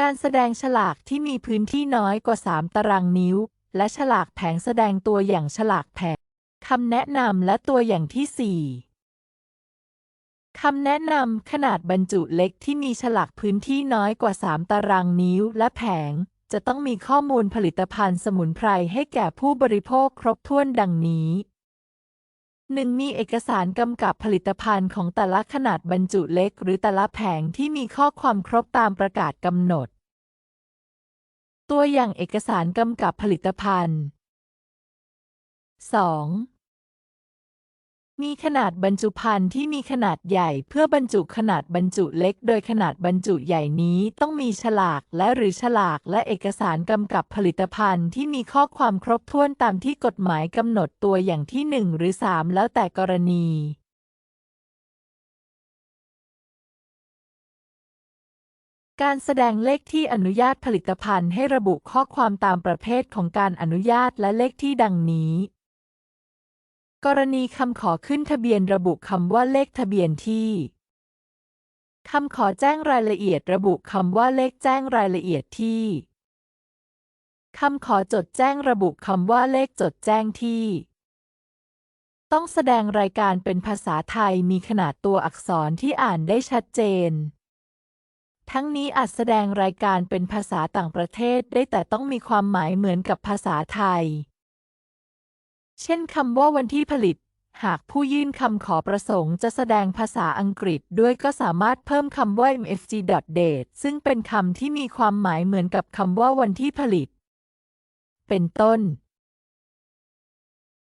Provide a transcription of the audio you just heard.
การแสดงฉลากที่มีพื้นที่น้อยกว่า 3 ตารางนิ้ว และฉลากแผงแสดงตัวอย่างฉลากแผงคำแนะนำและตัวอย่างที่ 4 คำแนะนำขนาดบรรจุเล็กที่มีฉลากพื้นที่น้อยกว่า 3 ตารางนิ้วและแผง จะต้องมีข้อมูลผลิตภัณฑ์สมุนไพรให้แก่ผู้บริโภคครบถ้วนดังนี้ 1. มีเอกสารกำกับผลิตภัณฑ์ของแต่ละขนาดบรรจุเล็ก หรือแต่ละแผงที่มีข้อความครบตามประกาศกำหนด ตัวอย่างเอกสารกำกับผลิตภัณฑ์ 2. มีขนาดบรรจุภัณฑ์ที่มีขนาดใหญ่เพื่อบรรจุขนาดบรรจุเล็ก โดยขนาดบรรจุใหญ่นี้ต้องมีฉลากและหรือฉลากและเอกสารกำกับผลิตภัณฑ์ที่มีข้อความครบถ้วนตามที่กฎหมายกำหนดตัวอย่างที่ 1 หรือ 3 แล้วแต่กรณีการแสดงเลขที่อนุญาตผลิตภัณฑ์ให้ระบุข้อความตามประเภทของการอนุญาตและเลขที่ดังนี้ กรณีคำขอขึ้นทะเบียนระบุคำว่าเลขทะเบียนที่คำขอแจ้งรายละเอียดระบุคำว่าเลขแจ้งรายละเอียดที่คำขอจดแจ้งระบุคำว่าเลขจดแจ้งที่ ต้องแสดงรายการเป็นภาษาไทยมีขนาดตัวอักษรที่อ่านได้ชัดเจน ทั้งนี้อาจแสดงรายการเป็นภาษาต่างประเทศได้แต่ต้องมีความหมายเหมือนกับภาษาไทย เช่นคำว่าวันที่ผลิต หากผู้ยื่นคำขอประสงค์จะแสดงภาษาอังกฤษด้วยก็สามารถเพิ่มคำว่า mfg.date ซึ่งเป็นคำที่มีความหมายเหมือนกับคำว่าวันที่ผลิต เป็นต้น